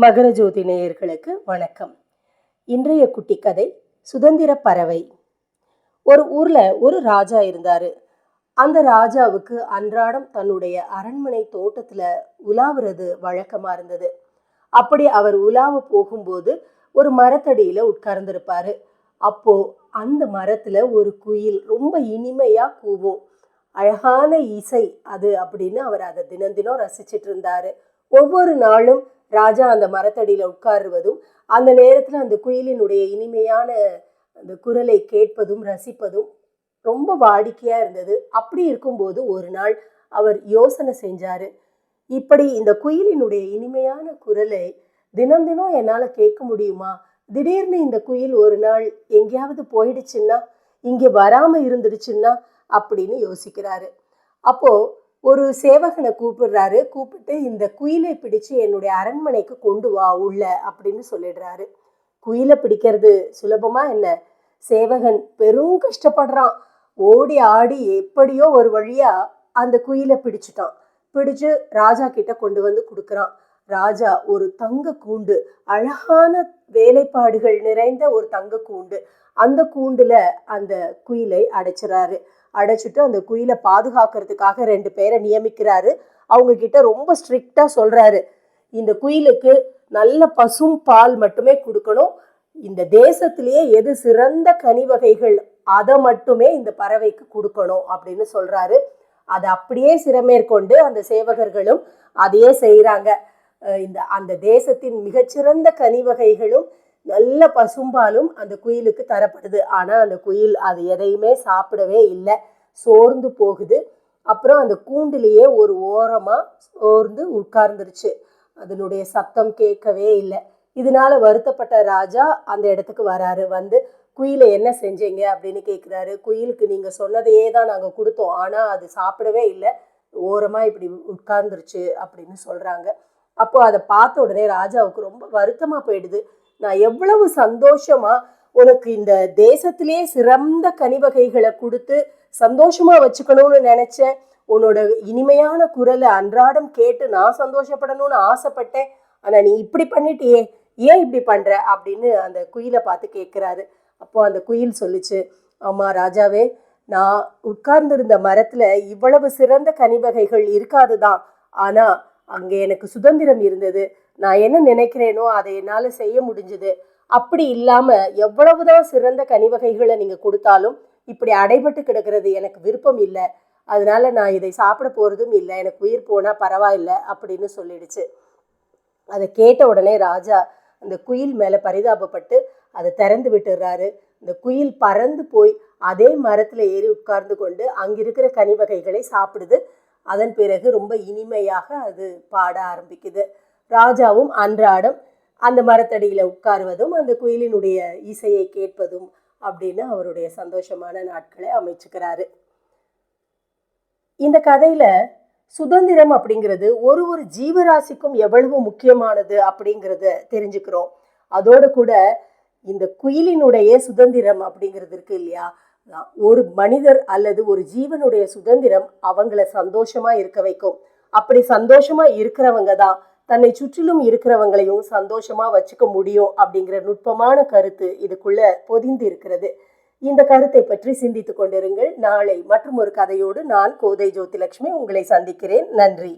மகர ஜோதி நேயர்களுக்கு வணக்கம். இன்றைய குட்டி கதை சுதந்திர பறவை. ஒரு ஊர்ல ஒரு ராஜா இருந்தாரு. அந்த ராஜாவுக்கு அன்றாடம் தன்னுடைய அரண்மனை தோட்டத்துல உலாவுறது வழக்கமா இருந்தது. அப்படி அவர் உலாவ போகும்போது ஒரு மரத்தடியில உட்கார்ந்திருப்பாரு. அப்போ அந்த மரத்துல ஒரு குயில் ரொம்ப இனிமையா கூவும். அழகான இசை அது அப்படின்னு அவர் அதை தினம் தினம் ரசிச்சிட்டு இருந்தாரு. ஒவ்வொரு நாளும் ராஜா அந்த மரத்தடியில் உட்காருவதும் அந்த நேரத்தில் அந்த குயிலினுடைய இனிமையான அந்த குரலை கேட்பதும் ரசிப்பதும் ரொம்ப வாடிக்கையாக இருந்தது. அப்படி இருக்கும்போது ஒரு நாள் அவர் யோசனை செஞ்சார். இப்படி இந்த குயிலினுடைய இனிமையான குரலை தினம் தினம் என்னால் கேட்க முடியுமா? திடீர்னு இந்த குயில் ஒரு நாள் எங்கேயாவது போயிடுச்சுன்னா இங்கே வராமல் இருந்துடுச்சுன்னா அப்படின்னு யோசிக்கிறாரு. அப்போது ஒரு சேவகனை கூப்பிடுறாரு. கூப்பிட்டு இந்த குயிலை பிடிச்சு என்னுடைய அரண்மனைக்கு கொண்டு வா உள்ள அப்படின்னு சொல்லிடுறாரு. குயிலை பிடிக்கிறது சுலபமா என்ன? சேவகன் பெரும் கஷ்டப்படுறான். ஓடி ஆடி எப்படியோ ஒரு வழியா அந்த குயிலை பிடிச்சிட்டான். பிடிச்சு ராஜா கிட்ட கொண்டு வந்து கொடுக்குறான். ராஜா ஒரு தங்க கூண்டு அழகான வேலைப்பாடுகள் நிறைந்த ஒரு தங்க கூண்டு அந்த கூண்டுல அந்த குயிலை அடைச்சிறாரு. அடைச்சிட்டு அந்த குயிலை பாதுகாக்கிறதுக்காக ரெண்டு பேரை நியமிக்கிறாரு. அவங்க கிட்ட ரொம்ப ஸ்ட்ரிக்டா சொல்றாரு. இந்த குயிலுக்கு நல்ல பசும் பால் மட்டுமே கொடுக்கணும். இந்த தேசத்திலேயே எது சிறந்த கனி வகைகள் அதை மட்டுமே இந்த பறவைக்கு கொடுக்கணும் அப்படின்னு சொல்றாரு. அதை அப்படியே சிறமேற்கொண்டு அந்த சேவகர்களும் அதையே செய்கிறாங்க இந்த அந்த தேசத்தின் மிகச்சிறந்த கனி வகைகளும் நல்ல பசும்பாலும் அந்த குயிலுக்கு தரப்படுது. ஆனால் அந்த குயில் அது எதையுமே சாப்பிடவே இல்லை. சோர்ந்து போகுது. அப்புறம் அந்த கூண்டிலேயே ஒரு ஓரமாக சோர்ந்து உட்கார்ந்துருச்சு. அதனுடைய சத்தம் கேட்கவே இல்லை. இதனால வருத்தப்பட்ட ராஜா அந்த இடத்துக்கு வராரு. வந்து குயிலை என்ன செஞ்சீங்க? அப்படின்னு கேட்குறாரு. குயிலுக்கு நீங்கள் சொன்னதையே தான் நாங்கள் கொடுத்தோம். ஆனால் அது சாப்பிடவே இல்லை. ஓரமாக இப்படி உட்கார்ந்துருச்சு அப்படின்னு சொல்கிறாங்க அப்போ அதை பார்த்த உடனே ராஜாவுக்கு ரொம்ப வருத்தமாக போயிடுது. நான் எவ்வளவு சந்தோஷமா உனக்கு இந்த தேசத்திலேயே சிறந்த கனிவகைகளை கொடுத்து சந்தோஷமா வச்சுக்கணும்னு நினைச்சேன். உன்னோட இனிமையான குரலை அன்றாடம் கேட்டு நான் சந்தோஷப்படணும்னு ஆசைப்பட்டேன். ஆனா நீ இப்படி பண்ணிட்டியே ஏன் இப்படி பண்ற? அப்படின்னு அந்த குயிலை பார்த்து கேட்குறாரு. அப்போ அந்த குயில் சொல்லுச்சு ஆமா ராஜாவே நான் உட்கார்ந்திருந்த மரத்துல இவ்வளவு சிறந்த கனிவகைகள் இருக்காதுதான். ஆனா அங்கே எனக்கு சுதந்திரம் இருந்தது. நான் என்ன நினைக்கிறேனோ அதை என்னால் செய்ய முடிஞ்சது. அப்படி இல்லாமல் எவ்வளவுதான் சிறந்த கனிவகைகளை நீங்கள் கொடுத்தாலும் இப்படி அடைபட்டு கிடக்கிறது எனக்கு விருப்பம் இல்லை. அதனால நான் இதை சாப்பிட போகிறதும் இல்லை. எனக்கு உயிர் போனால் பரவாயில்லை அப்படின்னு சொல்லிடுச்சு. அதை கேட்ட உடனே ராஜா அந்த குயில் மேலே பரிதாபப்பட்டு அதை திறந்து விட்டுறாரு. இந்த குயில் பறந்து போய் அதே மரத்தில் ஏறி உட்கார்ந்து கொண்டு அங்கிருக்கிற கனி வகைகளை சாப்பிடுது. அதன் பிறகு ரொம்ப இனிமையாக அது பாட ஆரம்பிக்குது. ராஜாவும் அன்றாடம் அந்த மரத்தடியில் உட்காருவதும் அந்த குயிலினுடைய இசையை கேட்பதும் அப்படின்னு அவருடைய சந்தோஷமான நாட்களை அமைச்சுக்கிறாரு. இந்த கதையில சுதந்திரம் அப்படிங்கிறது ஒரு ஒரு ஜீவராசிக்கும் எவ்வளவு முக்கியமானது அப்படிங்கிறத தெரிஞ்சுக்கிறோம். அதோடு கூட இந்த குயிலினுடைய சுதந்திரம் அப்படிங்கிறது இருக்கு இல்லையா? ஒரு மனிதர் அல்லது ஒரு ஜீவனுடைய சுதந்திரம் அவங்கள சந்தோஷமா இருக்க வைக்கும். அப்படி சந்தோஷமா இருக்கிறவங்க தான் தன்னை சுற்றிலும் இருக்கிறவங்களையும் சந்தோஷமா வச்சுக்க முடியும் அப்படிங்கிற நுட்பமான கருத்து இதுக்குள்ள பொதிந்து இருக்கிறது. இந்த கருத்தை பற்றி சிந்தித்துக் கொண்டிருங்கள். நாளை மற்றும் ஒரு கதையோடு நான் கோதை ஜோதிலட்சுமி உங்களை சந்திக்கிறேன். நன்றி.